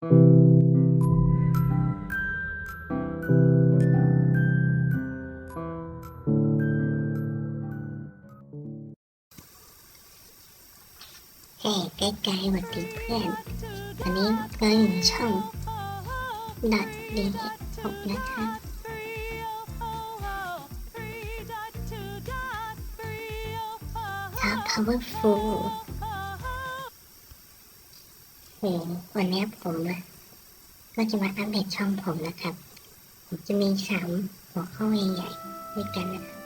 เฮ้ใกล้ๆหวัดดีเพื่อนวันนี้เราอยู่ในช่องดัดดีเห็ดผมนะคะชาว powerful โหวันนี้ผมนะก็จะมาอัปเดตช่องผมนะครับ ผมจะมีสามหัวข้อใหญ่ๆด้วยกันนะครับ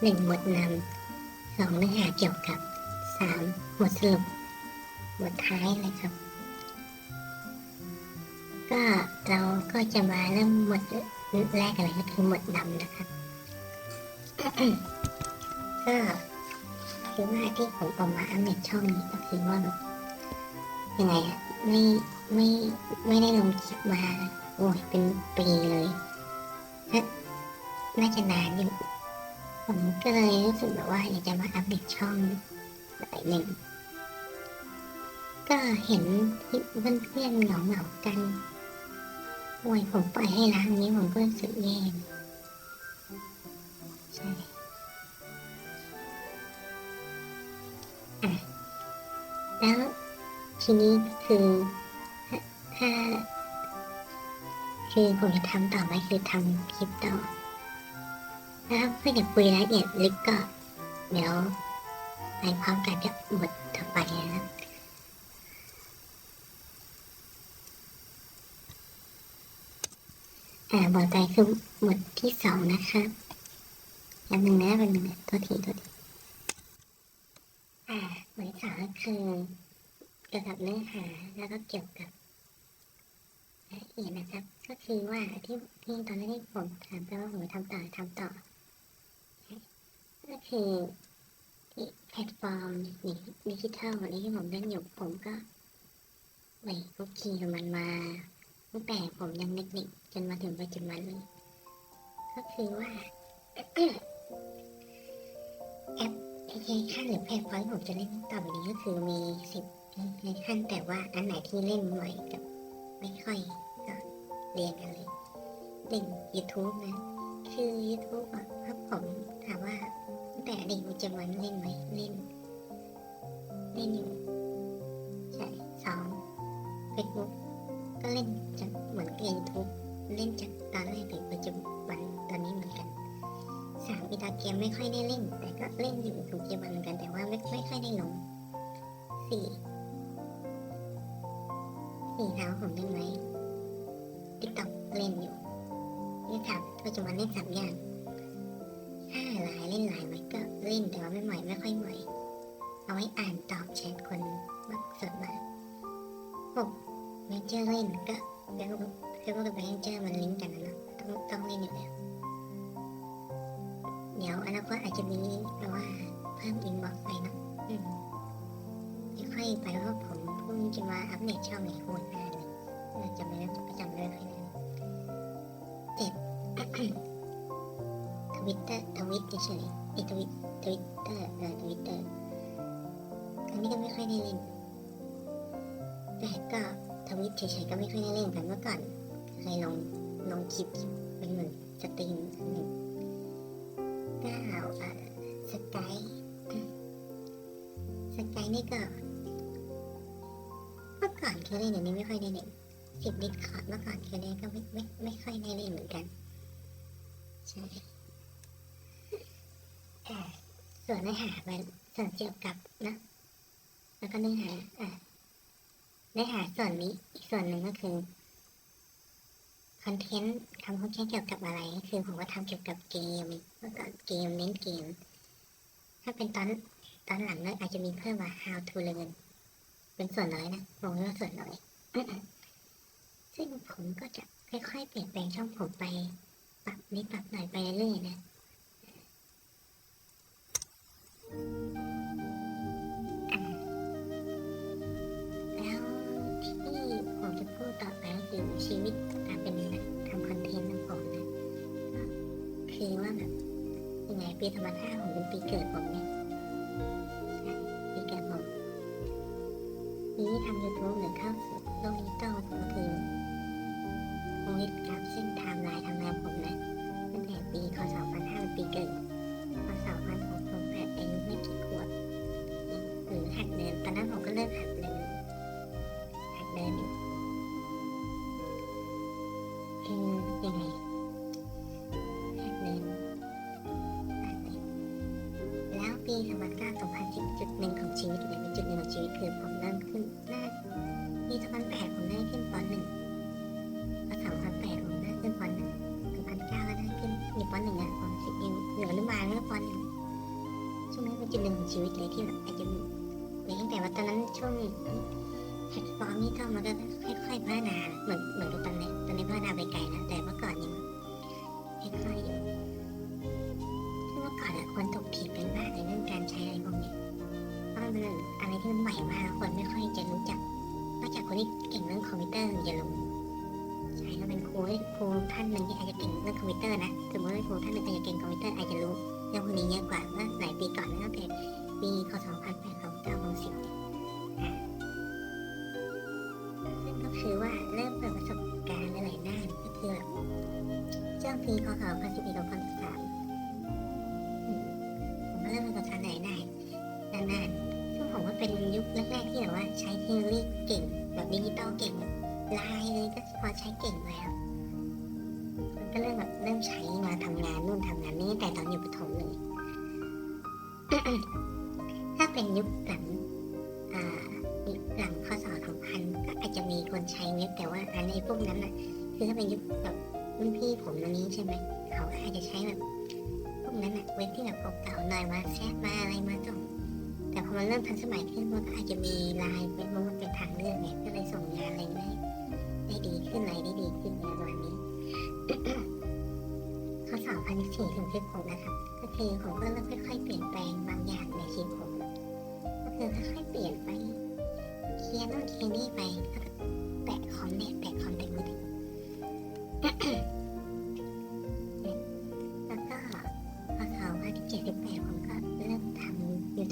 หนึ่งบทนำสองเนื้อหาเกี่ยวกับสามบทสรุปบทท้ายเลยครับ ก็เราก็จะมาเริ่มหมดแรกกันเลยก็คือหมวดดำนะครับก็คือว่าที่ผมเออกมาอัปเดตช่องนี้ก็คือว่าแบบ ยังไงอะไม่ไม่ไม่ได้ลงคลิปมา โอ้ยเป็นปีเลยน่าน่าจะนานอยู่ผมก็เลยรู้สึกแบบว่าอยากจะมาอัปเดตช่องหน่อยหนึ่งก็เห็นที่เพื่อนๆเหงาเหงาๆกันโอ้ยผมปล่อยให้ร้านนี้ผมก็รู้สึกแย่ ทีนี้คือถ้าคือผมจะทำต่อไหมคือทำคลิปต่อถ้าเพื่อนอยากคุยรายละเอียดลึกก็ เดี๋ยวไปพร้อมกันกับบทต่อไปนะครับอ่าบทใจคือบทที่สองนะครับอันหนึ่งนะเป็นหนึ่งนะโทษทีโทษทีอ่าบทที่สองก็คือ กี่ยวกับเนื้อหาแล้วก็เกี่ยวกับรายละเอียดนะครับ ก็คือว่าที่ที่ตอนแรกที่ผมถามไปว่าผมทำต่อทำต่อ ก็คือที่แพลตฟอร์มดิจิทัลนี้ที่ผมเล่นอยู่ผมก็ไปคุกคีกับมันมาตั้งแต่ผมยังเด็กๆจนมาถึงปัจจุบันเลยก็คือว่าแอปพลิเคชันหรือแพลตฟอร์มที่ผมจะเล่นต่อไปนี้ก็คือมีสิบ แอปพลิเคชันแต่ว่าอันไหนที่เล่นบ่อยกับไม่ค่อยก็เรียนกันเลยหนึ่ง YouTube นะ คือ YouTube อะถ้าผมถามว่าตั้งแต่เด็กปัจจุบันเล่นไหมเล่น เล่นอยู่ใช่สอง Facebook ก็เล่นจากเหมือนกับยูทูบเล่นจากตอนแรกถึงปัจจุบันตอนนี้เหมือนกันสามอิตาเกมไม่ค่อยได้เล่น แต่ก็เล่นอยู่ทุกปัจจุบันเหมือนกันแต่ว่าไม่ไม่ค่อยได้ลงสี่ สี่เท้าผมเล่นไหมติ๊กต็อกเล่นอยู่นี่ครับปัจจุบันเล่นสามอย่างห้าหลายเล่นหลายไหมก็เล่นแต่ว่าไม่ใหม่ไม่ค่อยใหม่เอาไว้อ่านตอบแชทคนมากส่วนมากหกเมเจอร์เล่นก็เดี๋ยวคือว่ากับเมเจอร์มันลิงก์กันนะเนอะต้องต้องเล่นอยู่แล้วเดี๋ยวอนาคตอาจจะมีแบบว่าเพิ่มอินบ็อกซ์ไปเนอะอืมเดี๋ยวค่อยไปว่าผม เพิ่งจะมาอัปเดตช่องในโคตรนานเลยเราจะไม่ได้ประจำเรื่องให้นะเจ็ดทวิตเตอร์ทวิตเฉยๆไอทวิตทวิตเตอร์เออทวิตเตอร์อันนี้ก็ไม่ค่อยได้เล่นแต่ก็ทวิตเฉยๆก็ไม่ค่อยได้เล่นแต่เมื่อก่อนเคยลองลองคลิปเป็นเหมือนสตรีมอันหนึ่งก้าอ่าสกายสกายนี่ก็ เล่นเดี๋ยวนี้ไม่ค่อยได้เล่นสิบดิสคอร์ดเมื่อก่อนเคยเล่นก็ไม่ไม่ไม่ค่อยได้เล่นเหมือนกันใช่ส่วนเนื้อหามันส่วนเกี่ยวกับนะแล้วก็เนื้อหาอ่าเนื้อหาส่วนนี้อีกส่วนหนึ่งก็คือคอนเทนต์ทำคอนเทนต์เกี่ยวกับอะไรก็คือผมก็ทำเกี่ยวกับเกมเมื่อก่อนเกมเน้นเกม ถ้าเป็นตอนตอนหลังเนี่ยอาจจะมีเพิ่มว่า how to learn เป็นส่วนน้อยนะผมว่าส่วนน้อยซึ่งผมก็จะค่อยๆเปลี่ยนแปลงช่องผมไปปรับนิดปรับหน่อยไปเรื่อยๆนะอ่าแล้วที่ผมจะพูดต่อไปก็คือชีวิตการเป็นนักทำคอนเทนต์ของผมนะคือว่าแบบยังไงปีธรรมชาติผมเป็นปีเกิดผมเนี่ย YouTube หมือเข้าสู่โลกดิจิตอลผคือโงฮิตครับซึ่งไทม์ไลน์ทำงานผมนะตั้งแต่ปีคศ2500ปีเกิดคศ2008อายุไม่กี่ขวบหรือหัดเดินตอนนั้นผมก็เริ่มหัดเดินหัดเดินอยู่คือยังไงหัดเดิปี2009 2010จุดหนึ่ของชีวิตเนี่ยเป็นจุดหนึ่งของชีวิตคือผมเริ่มขึ้นหน้า ปีสองพันแปดผมได้ขึ้นปอนหนึ่งพอสองพันแปดผมได้ขึ้นปอนหนึ่งสองพันเก้าก็ได้ขึ้นอยู่ปหนึ่งอะปสิบยังอยู่อนุบาลแล้วปหนึ่งช่วงนั้นเป็นจุดหนึ่งของชีวิตเลยที่แบบอาจจะมีตั้งแต่ว่าตอนนั้นช่วงแพลตฟอร์มนี้ก็มันก็ค่อยๆพัฒนาเหมือนเหมือนตอนนี้ตอนนี้พัฒนาไปไกลแล้วแต่เมื่อก่อนยังค่อยๆ กคนที่เก่งเรื่องคอมพิวเตอร์จะรู้ใช่ก็เป็นครูครูท่านหนึ่งที่อาจจะเก่งเรื่องคอมพิวเตอร์นะสมมติว่าครูท่านหนึ่งอาจจะเก่งคอมพิวเตอร์อาจจะรู้เรื่องพวกนี้เยอะกว่าเมื่อหลายปีก่อนนะตั้งแต่ปีคศ2008 2009 2010ซึ่งก็คือว่าเริ่มเปิดประสบการณ์หลายๆด้านก็คือแบบช่วงปีคศ2011 2013อืมผมก็เริ่มเป็นประสบการณ์หลายด้านด้านๆซึ่งผมว่าเป็นยุคแรกๆที่แบบว่าใช้เทคโนโลยีเก่ง แบบดิจิตอลเก่งไลน์เลยก็พอใช้เก่งแล้ว มันก็เริ่มแบบเริ่มใช้มาทำงานนู่นทำงานนี้แต่ตอนอยู่ประถมเลย ถ้าเป็นยุคหลังอ่าหลังพศ2000ก็อาจจะมีคนใช้เว็บแต่ว่าอันในพวกนั้นน่ะ คือถ้าเป็นยุคแบบรุ่นพี่ผมตรงนี้ใช่ไหมเขาอาจจะใช้แบบพวกนั้นน่ะเว็บที่แบบเก่าๆหน่อยมาแชทมาอะไรมาส่ง แต่พอมันเริ่มทันสมัยขึ้นมันก็อาจจะมีไลน์เป็นมันเป็นทางเลือกเนี่ยก็เลยส่งงานอะไรได้ได้ดีขึ้นอะไรได้ดีขึ้นในวันนี้ข้อสอบพันสี่ถึงสิบหกนะครับก็คือผมก็เริ่มค่อยๆเปลี่ยนแปลงบางอย่างในชีวิตผมก็คือค่อยๆเปลี่ยนไปเคลียร์นู่นเคลียร์นี่ไปแปะคอมเนี่ยแปะคอมเต็มมือถือ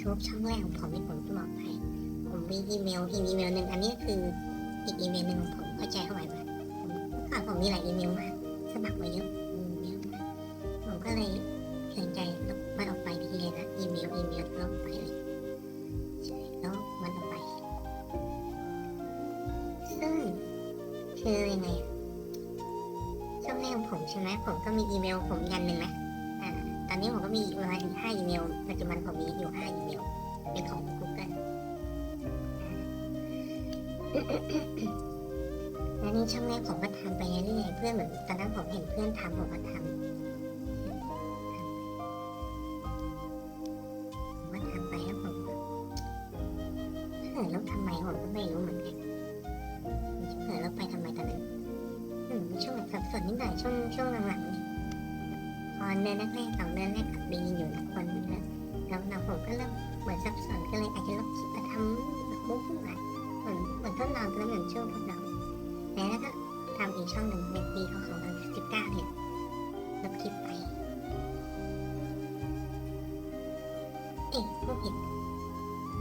YouTube ช่องแรกของผมที่ผมจะบอกไป ผมมีอีเมลอีเมลหนึ่งอันนี้คืออีกอีเมลหนึ่งของผมเข้าใจเข้าไปไหมผมเมื่อก่อนผมมีหลายอีเมลมากสมัครมาเยอะ ตอนนี้ผมก็มีประมาณห้าอีเมลปัจจุบันผมมีอยู่ห้าอีเมลเป็นของ Google แล้วนี่ช่องแรกผมก็ทำไปเรื่อยๆเพื่อนเหมือนตอนนั้นผมเห็นเพื่อนทำผมก็ทำผมก็ทำไปแล้วผมก็เออแล้วทำไมผมก็ไม่รู้เหมือนกันเผลอเราไปทำไมตอนนั้นช่วงแบบสับสนนิดหน่อยช่วงช่วงหลังๆเนี่ยพอเดือนแรกๆสองเดือนแรก กับดีอยู่นะคนแล้วแล้วเราผมก็เริ่มเหมือนสับสนก็เลยอาจจะลบคลิปมาทำแบบมุกขึ้นมาเหมือนเหมือนทดลองแล้วเหมือนช่วงทดลองแล้วก็ทำอีกช่องหนึ่งในปีของ2019เก้าเนี่ยลบคลิปไปเอ๊ะพูดผิด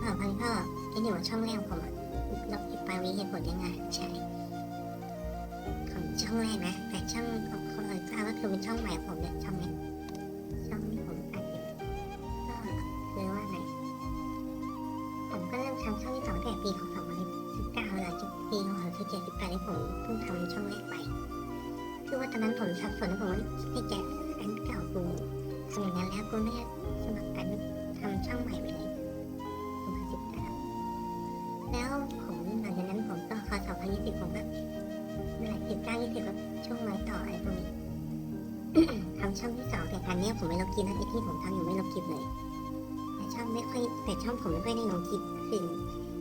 สองพันก็ไอ้หนูช่องแรกของผมอะลบคลิปไปมีเหตุผลยังไงใช่ของช่องแรกนะ แต่ช่องของเขาเลยทราบว่าคือเป็นช่องใหม่ของผมเนี่ยช่องนี้ อนนั้นผมสับสนผมว่าให้แกอันเก่ากูทำอย่างนั้นแล้วกูไม่ได้สมัครกันทำช่องใหม่ไปเลยสองพันสิบเก้าแล้วผมหลังจากนั้นผมก็คอสองพันยี่สิบผมก็เมื่อไหร่สิบเก้ายี่สิบก็ช่วงรอยต่ออะไรพวกนี้ทำช่องที่สองแต่อันเนี้ยผมไม่ลบคลิปนะไอที่ผมทำอยู่ไม่ลบคลิปเลยแต่ช่องไม่ค่อยแต่ช่องผมไม่ค่อยได้ลงคลิปคือ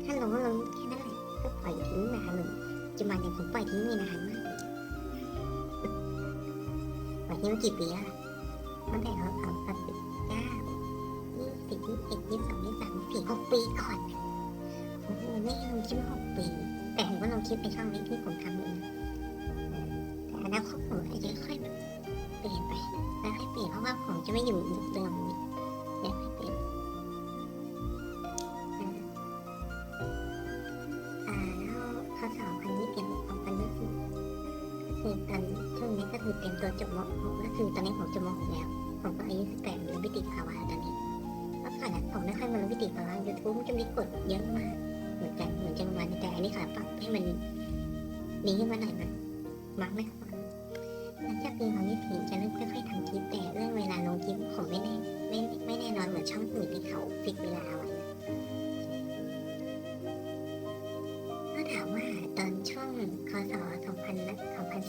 ถ้าลงก็ลงแค่นั้นแหละก็ปล่อยทิ้งนานเลยปัจจุบันเนี่ยผมปล่อยทิ้งม่นานมาก ปล่อยทิ้งมากี่ปีแล้วล่ะตั้งแต่เราเอาสักสิบเก้ายี่สิบยี่สิบเอ็ดยี่สิบสองยี่สิบสามยี่สิบสี่หกปีก่อนโอ้โหไม่ลงคลิปหกปี แต่ผมก็ลงคลิปในช่องนี้ที่ผมทำเอยู่นะแต่อนาคตผมอาจจะค่อยเปลี่ยนไปแล้วค่อยเปลี่ยนเพราะว่าผมจะไม่อยู่ยุคเดิมนี้เดี๋ยวค่อยเปลี่ยนอ่าแล้วพอสอบพันยี่สิบสองพันยี่สิบก็คือตอนช่ว งนี้ก็คือเตรียมตัวจบม .6 ก็คือตอนนี้ผมจบม .6 แล้ว ผมก็อายุ18รู้วิติภาวะตอนนี้เมื่อก่อนนะผมไม่ค่อยมารู้วิติภาวะ YouTube มันจะมีกฎเยอะมาก เหมือนกันเหมือนจะประมาณนี้แต่อันนี้ขอปรับให้มันดีขึ้นมาหน่อยนะมักไหมครับหลังจากปีของยี่สิบจะเริ่มค่อยๆทำคลิปแต่เรื่องเวลาลงคลิปผมไม่แน่ไม่ไม่แน่นอนเหมือนช่องอื่นที่เขาฟิก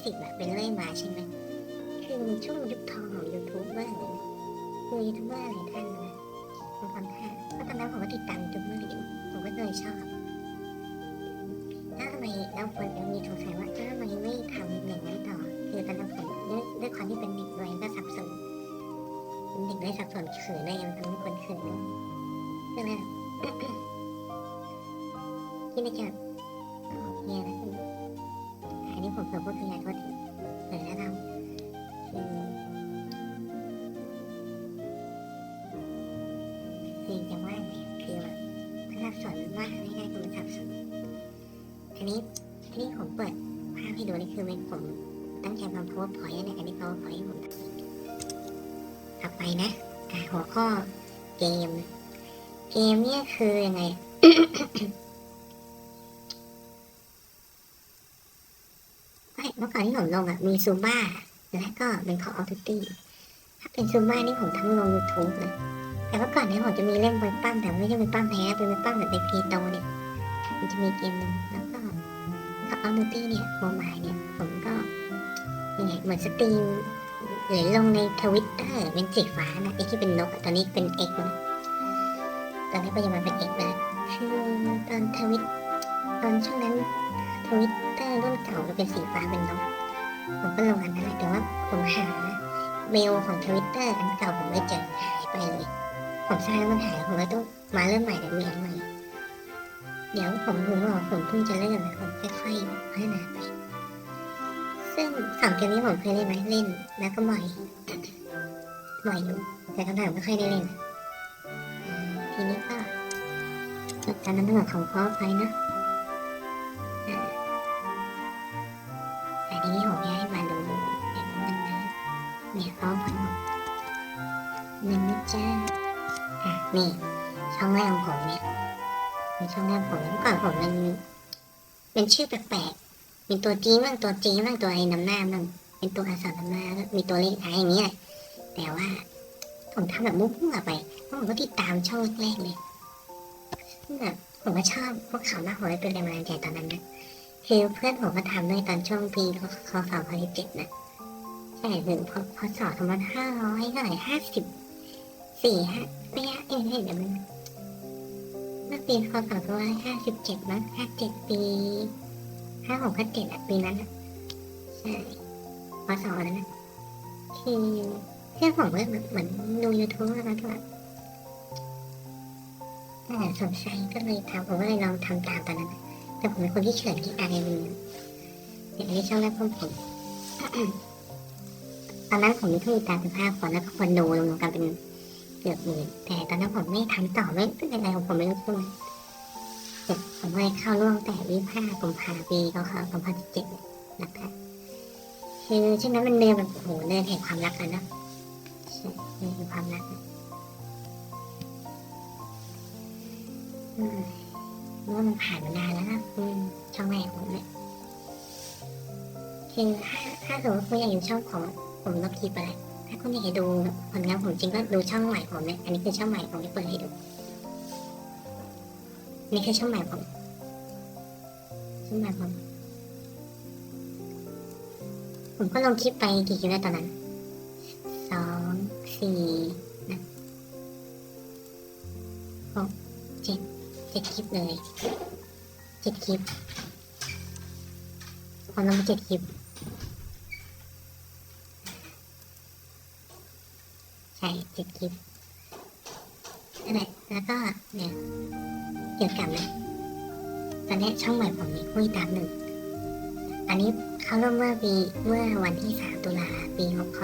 นะ2010อะเป็นเรื่อยมาใช่ไหมคือช่วงยุคทองของยูทูบเบอร์เลยนะคือยูทูบเบอร์หลายท่านนะบางคนค่ะก็ตอนนั้นผมก็ติดตามยูทูบเบอร์อยู่ผมก็เลยชอบแล้วทำไมแล้วคนจะมีสงสัยว่าทำไมไม่ทำอย่างนั้นต่อ คือตอนนั้นผมด้วยด้วยความที่เป็นเด็กด้วยก็สับสนเป็นเด็กด้วยสับสนเขินด้วยยังทำให้คนเขินด้วยก็เลยคิดในใจโอเคนะคืออั นนี้ผมเผื่อพูดขยายโทษทีเผื่อแล้วเราคือคือจะว่าไงคือแบบถ้าสับสนว่าง่ายๆคือมันสับสนอันนี้อันนี้ผมเปิดภาพให้ดูนี่คือเป็นผมตั้งใจทำ powerpoint นะอันนี้ powerpoint ผมต่อไปนะหัวข้อเกม เกมเนี่ยคือยังไง อ้ยเมื่อก่อนที่ผมลงอะมีซูบ้าและก็เป็น Call of Duty ถ้าเป็นซูบ้านี่ผมทั้งลง YouTube เลยแต่เมื่อก่อนเนี่ยผมจะมีเล่นมวยปั้มแต่ไม่ใช่มวยปั้มแพ้เป็นมวยปั้มแบบในพีโตเนี่ยมันจะมีเกมหนึ่งแล้วก็ Call of Duty เนี่ยโมบายเนี่ยผมก็ยังไงเหมือนสตรีมหรือลงในทวิตเตอร์เป็นสีฟ้านะไอที่เป็นนกตอนนี้เป็นเอ็กนะตอนนี้ปัจจุบันเป็นเอ็กแล้วคือตอนทวิตตอนช่วงนั้นทวิต เตอร์รุ่นเก่ามันเป็นสีฟ้าเป็นนกผมก็ลงอันนั้นแหละแต่ว่าผมหาเมลของทวิตเตอร์อันเก่าผมไม่เจอหายไปเลยผมสร้างแล้วมันหายผมก็ต้องมาเริ่มใหม่แต่มีอันใหม่เดี๋ยวผมรู้ว่าผมเพิ่งจะเริ่มนะผมค่อยๆพัฒนาไป ซึ่งสองเกมนี้ผมเคยเล่นไหมเล่นแล้วก็บ่อยบ่อยอยู่แต่คำถามไม่ค่อยได้เล่นทีนี้ก็จบการนำเสนอของพ่อไปนะ ช่องแรกของผมเนี่ยในช่องแรกผมเมื่อก่อนผมมันเป็นชื่อแปลกๆมีตัวจีบ้างตัวจีบ้างตัวไอ้นำหน้าบ้างเป็นตัวอักษรนำหน้าแล้วมีตัวเลขท้ายอย่างเงี้ยแต่ว่าผมทำแบบมุ่งๆไปเพราะผมก็ติดตามช่องแรกเลยแบบผมก็ชอบพวกเขามากผมเลยเป็นแรงบันดาลใจตอนนั้นนะคือเพื่อนผมก็ทำด้วยตอนช่วงปีคศสองพันเจ็ดนะใช่ถึงพพศสองพันห้าร้อยเท่าไหร่ห้าสิบสี่ห้าไม่ห้าเอ้ยเดี๋ยวมัน มื่อปีพศ2557มั้ง57ปี56 57อะปีนั้นอะใช่พศนั้นนะคือเพื่อนผมก็แบบเหมือนดู YouTube แล้วก็แบบอ่าสนใจก็เลยทำผมก็เลยลองทำตามตอนนั้นแต่ผมเป็นคนที่เขินที่อายมืออย่างนี้ช่องแรกของผมตอนนั้นผมมีผู้ติดตาสิบห้าคนแล้วก็คนดูรวมกันเป็น เกือบหมื่นแต่ตอนนั้นผมไม่ทำต่อไม่เป็นอะไรของผมไม่รู้ตัวเสร็จผมก็เลยเข้าร่วมแต่วิภากุมภาปีก็เขาสองพันเจ็ดนะคะคือช่วงนั้นมันเดินแบบโอ้โหเดินแห่งความรักกันนะเดินแห่งความรักนะอืมว่ามันผ่านมานานแล้วนะอืมช่องแรกผมเนี่ยคือถ้าถ้าสมมติคุณอยากอยู่ช่องผมผมลบคลิปไปแล้ว ถ้าคุณอยากจะดูผลงานผมจริงก็ดูช่องใหม่ผมเนี่ยอันนี้คือช่องใหม่ผมที่เปิดให้ดู นี่คือช่องใหม่ผมช่องใหม่ผม ผมก็ลงคลิปไปกี่คลิปแล้วตอนนั้นสองสี่นะหกเจ็ดเจ็ดคลิปเลยเจ็ดคลิปผมลงไปเจ็ดคลิป ใช่เจ็ดคลิปนั่นแหละแล้วก็เนี่ยเกี่ยวกับนะตอนนี้ช่องใหม่ผมมีคุยตามหนึ่ง อันนี้เขาเริ่มเมื่อปีเมื่อวันที่สามตุลาปีของค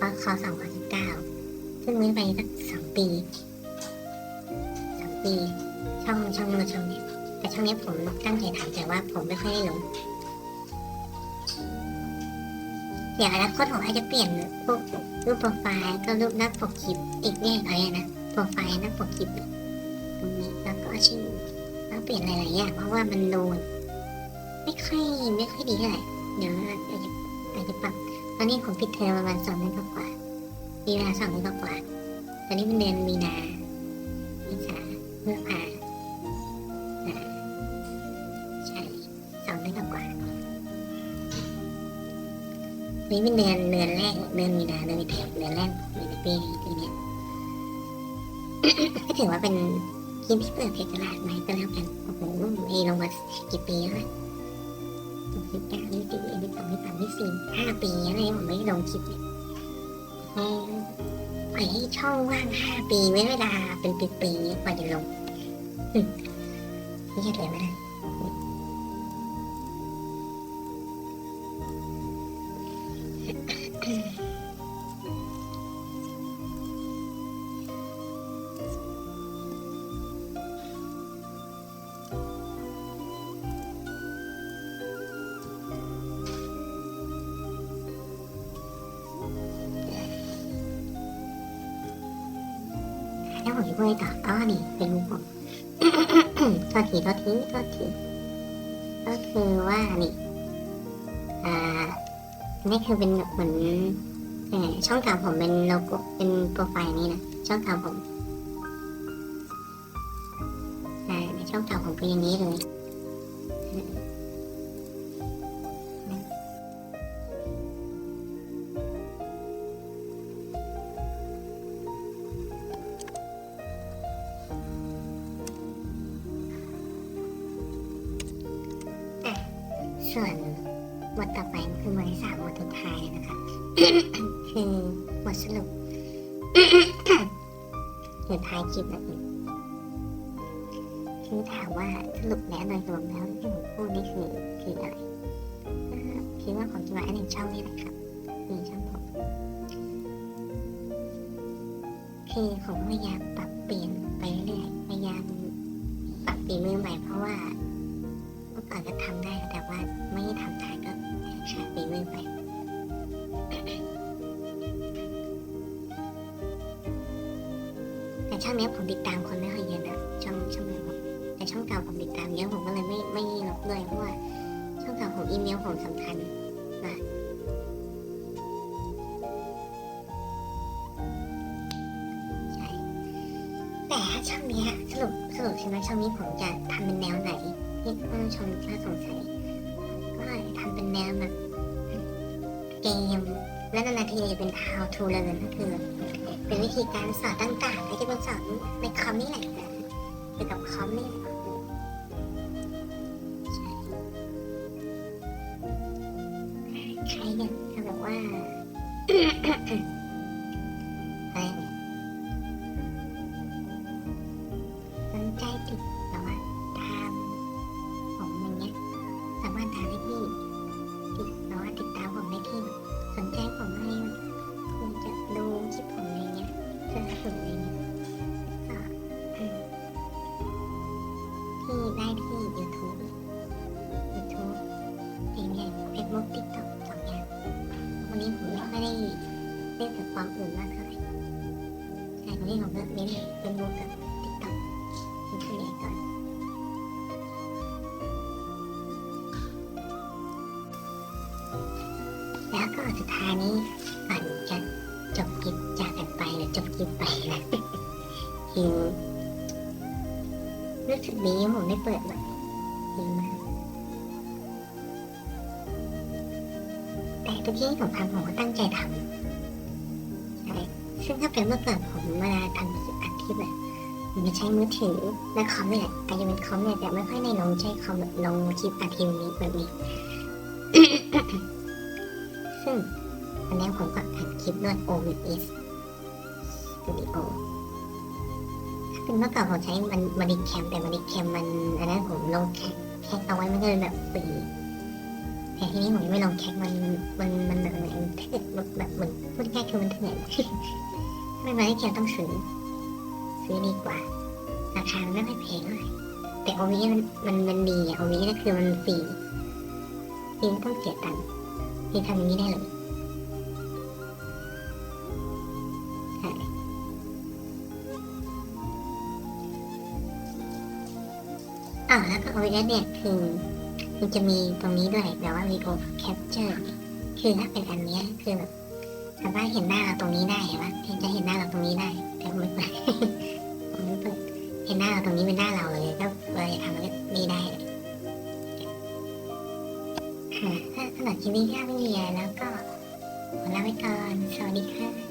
คคสองพันสิบเก้าซึ่งมีไปสักสองปีสองปี ช่องช่องนู้นช่องนี้แต่ช่องนี้ผมตั้งใจทำแต่ว่าผมไม่ค่อยได้ลงเดี๋ยวอนาคตผมอาจจะเปลี่ยนพวก รูปโปรไฟล์ก็รูปน้าปกคลิปอีกเนี่ยอะไรนะโปรไฟล์น้าปกคลิปตรงนี้แล้วก็ชื่อต้องเปลี่ยนหลายๆอย่างเพราะว่ามันโดนไม่ค่อยไม่ค่อยดีเท่าไหร่เดี๋ยวอาจจะอาจจะปรับตอนนี้ผมปิดเทอมประมาณสองเดือนกว่ามีเวลาสองเดือนกว่าตอนนี้มันเดือนมีนาเมษาเมื่อผ่าอ่า นี่เป็นเดือนเดือนแรกเดือนมีนาเดือนมีเทอมเดือนแรกของในปีนี้ปีนี้ก็ถือว่าเป็นทีมที่เปิดเพจตลาดใหม่ก็แล้วกันโอ้โหมีลงมากี่ปีแล้วสิบเก้ายี่สิบเอ็ดยี่สิบสองยี่สามยี่สี่ห้าปีแล้วเนี่ยผมไม่ได้ลงคลิปเนี่ยปล่อยให้ช่องว่างห้าปีไว้เวลาเป็นปีๆกว่าจะลงอืมนี่จะเลือไมนะแล้ อะไรต่ออ๋อนี่เป็นมุกผมโทษ นี่คือเป็นเหมือนช่องเก่าผมเป็นโลโก้เป็นโปรไฟล์นี้นะช่องเก่าผมในช่องเก่าผมเป็นอย่างนี้เลยายคลิปแบบนี้คือถามว่าสรุปแล้วโดยรวมแล้วที่ผมพูดนี่คือคืออะไรคิดว่าผมจะมาอันหนึ่งช่องนี้แหละครับมีช่องผมคือผมพยายามปรับเปลี่ยนไปเรื่อยๆพยายามปรับฝีมือใหม่เพราะว่าเมื่อก่อนก็ทำได้แต่ว่าไม่ได้ทำได้ก็ใช้ฝีมือไป ช่องนี้ผมติดตามคนไม่ค่อยเยอะนะช่องช่องนี้ผมแต่ช่องเก่าผมติดตามเยอะผมก็เลยไม่ไม่ลบเลยเพราะว่าช่องเก่าผมอีเมลผมสำคัญนะใช่แต่ถ้าช่องนี้สรุปสรุปใช่ไหมช่องนี้ผมจะทำเป็นแนวไหนที่ท่านผู้ชมถ้าสงสัยก็ทำเป็นแนวแบบเกมและนานาทีจะเป็น how to learn ก็คือ เป็นวิธีการสอนต่างๆที่จะเป็นสอนในคอมนี่แหละเกี่ยวกับคอมนี่แหละ ได้ที่ YouTube YouTube เพลงใหญ่ Facebook TikTok สองอย่างวันนี้ผมไม่ค่อยได้เล่นกับความอื่นมากเท่าไหร่ใช่วันนี้ผมเลือกเน้น Facebook กับ TikTok เป็นส่วนใหญ่ก่อนแล้วก็สุดท้ายนี้ก่อนจะจบคลิปจากกันไปหรือจบคลิปไปนะคือรู้สึกดี เปิดแบบดีมากแต่ทุกที่ผมทำผมก็ตั้งใจทำใช่ซึ่งถ้าเป็นเมื่อก่อนผมเวลาทำอัดคลิปอะผมจะใช้มือถือและคอมนี่แหละอาจจะเป็นคอมเนี่ยแต่ไม่ค่อยได้ลงใช้คอมแบบลงคลิปอัดทีวีแบบนี้ ซึ่งอันนี้ผมก็อัดคลิปด้วย OBS Studio ถ้าเป็นเมื่อก่อนผมใช้มันมันดิแคมแต่มันดิแคมมันอันนั้นผมลงแคคแคคเอาไว้มันก็เลยแบบฟรีแต่ทีนี้ผมยังไม่ลงแคคมันมันมันแบบเหมือนเถื่อนแบบแบบเหมือนพูดง่ายคือมันเถื่อนถ้าเป็นมันดิแคมต้องซื้อซื้อดีกว่า ราคามันไม่ค่อยแพงเท่าไหร่แต่ OBS มันมันมันดีอะ OBS ก็คือมันฟรีฟรีไม่ต้องเสียตังค์ที่ทำอย่างนี้ได้เลย อ๋อแล้วก็ OS เนี่ยคือ มันจะมีตรงนี้ด้วยแบบว่า video capture คือถ้าเป็นอันนี้คือแบบสามารถเห็นหน้าเราตรงนี้ได้เห็นปะจะเห็นหน้าเราตรงนี้ได้ แต่ผมไม่เปิดผมไม่เปิดเห็นหน้าเราตรงนี้เป็นหน้าเราเลยก็เลยทำมันก็นี่ได้เลยค่ะถ้าสำหรับคลิปนี้ถ้าไม่มีอะไรแล้วก็ขอลาไปก่อนสวัสดีค่ะ